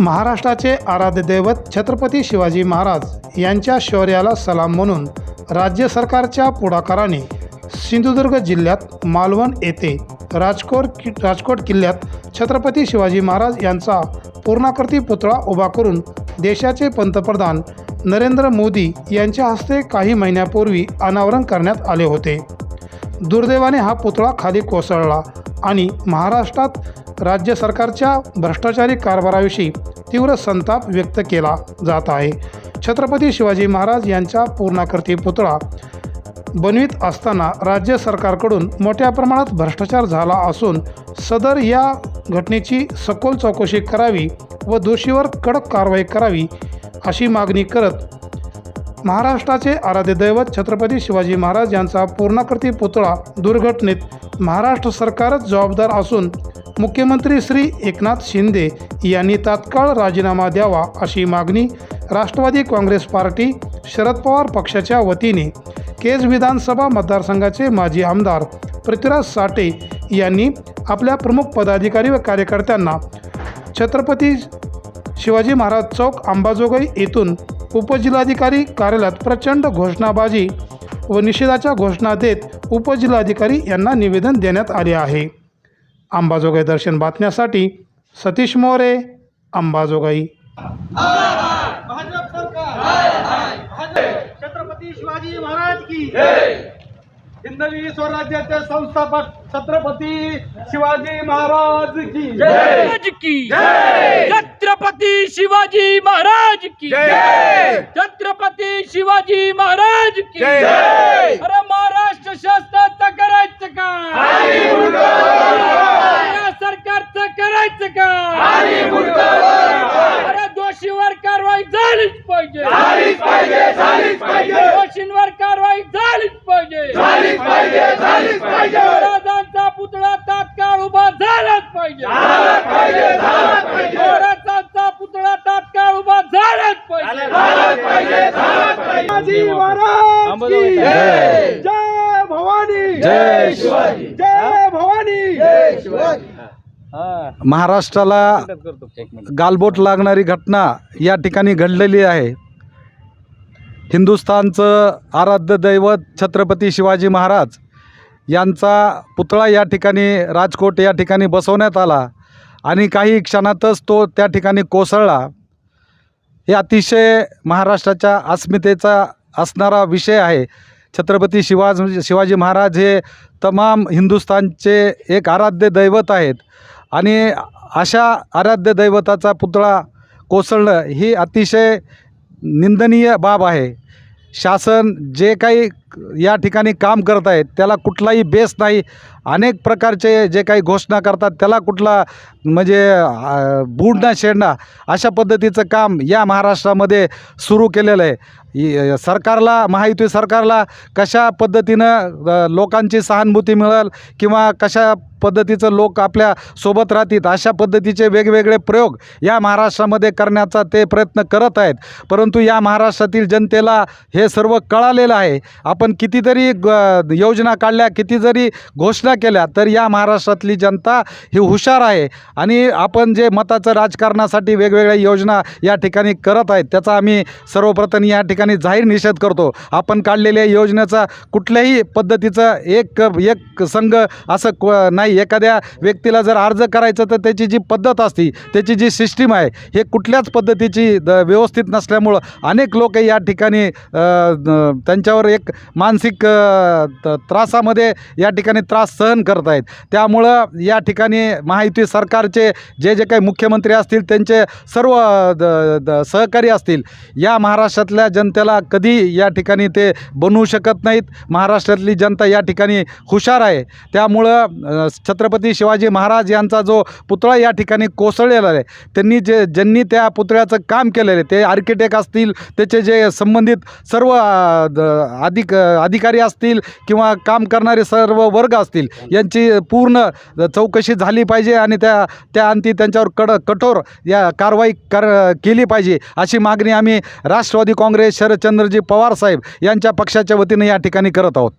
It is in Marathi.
महाराष्ट्राचे आराध्य दैवत छत्रपती शिवाजी महाराज यांच्या शौर्याला सलाम म्हणून राज्य सरकारच्या पुढाकाराने सिंधुदुर्ग जिल्ह्यात मालवण येथे राजकोट कि राजकोट किल्ल्यात छत्रपती शिवाजी महाराज यांचा पूर्णाकृती पुतळा उभा करून देशाचे पंतप्रधान नरेंद्र मोदी यांच्या हस्ते काही महिन्यापूर्वी अनावरण करण्यात आले होते. दुर्दैवाने हा पुतळा खाली कोसळला आणि महाराष्ट्रात राज्य सरकारच्या भ्रष्टाचारी कारभाराविषयी तीव्र संताप व्यक्त केला जात आहे. छत्रपती शिवाजी महाराज यांचा पूर्णाकृती पुतळा बनवित असताना राज्य सरकारकडून मोठ्या प्रमाणात भ्रष्टाचार झाला असून सदर या घटनेची सखोल चौकशी करावी व दोषीवर कडक कारवाई करावी अशी मागणी करत महाराष्ट्राचे आराध्य दैवत छत्रपती शिवाजी महाराज यांचा पूर्णाकृती पुतळा दुर्घटनेत महाराष्ट्र सरकारच जबाबदार असून मुख्यमंत्री श्री एकनाथ शिंदे यांनी तात्काळ राजीनामा द्यावा अशी मागणी राष्ट्रवादी काँग्रेस पार्टी शरद पवार पक्षाच्या वतीने केज विधानसभा मतदारसंघाचे माजी आमदार पृथ्वीराज साठे यांनी आपल्या प्रमुख पदाधिकारी व कार्यकर्त्यांना छत्रपती शिवाजी महाराज चौक अंबाजोगाई येथून उपजिल्हाधिकारी कार्यालयात प्रचंड घोषणाबाजी व निषेधाच्या घोषणा देत उपजिल्हाधिकारी यांना निवेदन देण्यात आले आहे. अंबाजोगाई दर्शन बातम्यासाठी सतीश मोरे अंबाजोगाई. भाजप सरकार भाजप छत्रपती शिवाजी महाराज की हिंदवी स्वराज्याचे संस्थापक छत्रपती शिवाजी महाराज की महाराज की छत्रपती शिवाजी महाराज की छत्रपती शिवाजी महाराज की अरे महाराष्ट्र शासनाचं करायचं का या सरकारचं करायचं का अरे दोषीवर कारवाई झालीच पाहिजे दोषींवर कारवाई झालीच पाहिजे महाराजांचा पुतळा तात्काळ उभा झालाच पाहिजे. महाराजांचा पुतळा तात्काळ उभा झालाच पाहिजे. शिवाजी महाराज की जय. भवानी. जय शिवाजी. जय भवानी. जय शिवाजी. महाराष्ट्राला गालबोट लागणारी घटना या ठिकाणी घडलेली आहे. हिंदुस्थानचं आराध्य दैवत छत्रपती शिवाजी महाराज यांचा पुतळा या ठिकाणी राजकोट या ठिकाणी बसवण्यात आला आणि काही क्षणातच तो त्या ठिकाणी कोसळला. हे अतिशय महाराष्ट्राच्या अस्मितेचा असणारा विषय आहे. छत्रपती शिवाज शिवाजी महाराज हे तमाम हिंदुस्थानचे एक आराध्य दैवत आहेत आणि अशा आराध्य दैवताचा पुतळा कोसळणं ही अतिशय निंदनीय बाब आहे. शासन जे काही या ठिकाणी काम करत आहेत. त्याला कुठलाही बेस नाही. अनेक प्रकारचे जे काही घोषणा करतात त्याला कुठला म्हणजे बुडणा बुडणं शेडणं अशा पद्धतीचं काम या महाराष्ट्रामध्ये सुरू केलेलं आहे. सरकारला महायुती सरकारला कशा पद्धतीनं लोकांची सहानुभूती मिळेल किंवा कशा पद्धतीचं लोक आपल्यासोबत राहतील अशा पद्धतीचे वेगवेगळे प्रयोग या महाराष्ट्रामध्ये करण्याचा ते प्रयत्न करत आहेत. परंतु या महाराष्ट्रातील जनतेला हे सर्व कळालेलं आहे. आपण कितीतरी ग योजना काढल्या किती जरी घोषणा केल्या तर या महाराष्ट्रातली जनता ही हुशार आहे. आणि आपण जे मताचं राजकारणासाठी वेगवेगळ्या योजना या ठिकाणी करत आहेत त्याचा आम्ही सर्वप्रथम या ठिकाणी जाहीर निषेध करतो. आपण काढलेल्या योजनेचा कुठल्याही पद्धतीचं एक एक संघ असं क नाही एखाद्या व्यक्तीला जर अर्ज करायचं तर त्याची जी पद्धत असती त्याची जी सिस्टीम आहे हे कुठल्याच पद्धतीची द व्यवस्थित नसल्यामुळं अनेक लोक या ठिकाणी त्यांच्यावर एक मानसिक त- त्रासामध्ये या ठिकाणी त्रास सहन करत आहेत त्यामुळं या ठिकाणी महायुती सरकारचे जे जे काही मुख्यमंत्री असतील त्यांचे सर्व द- द- सहकारी असतील या महाराष्ट्रातल्या जनतेला कधी या ठिकाणी ते बनवू शकत नाहीत. महाराष्ट्रातली जनता या ठिकाणी हुशार आहे. त्यामुळं छत्रपती शिवाजी महाराज यांचा जो पुतळा या ठिकाणी कोसळलेला आहे त्यांनी जे ज्यांनी त्या पुतळ्याचं काम केलेलं आहे ते आर्किटेक्ट असतील त्याचे जे संबंधित सर्व द- अधिक अधिकारी असतील किंवा काम करणारे सर्व वर्ग असतील यांची पूर्ण चौकशी झाली पाहिजे आणि त्या त्या अंती त्यांच्यावर कड कठोर या कारवाई कर केली पाहिजे अशी मागणी आम्ही राष्ट्रवादी काँग्रेस शरदचंद्रजी पवार साहेब यांच्या पक्षाच्या वतीने या ठिकाणी करत आहोत.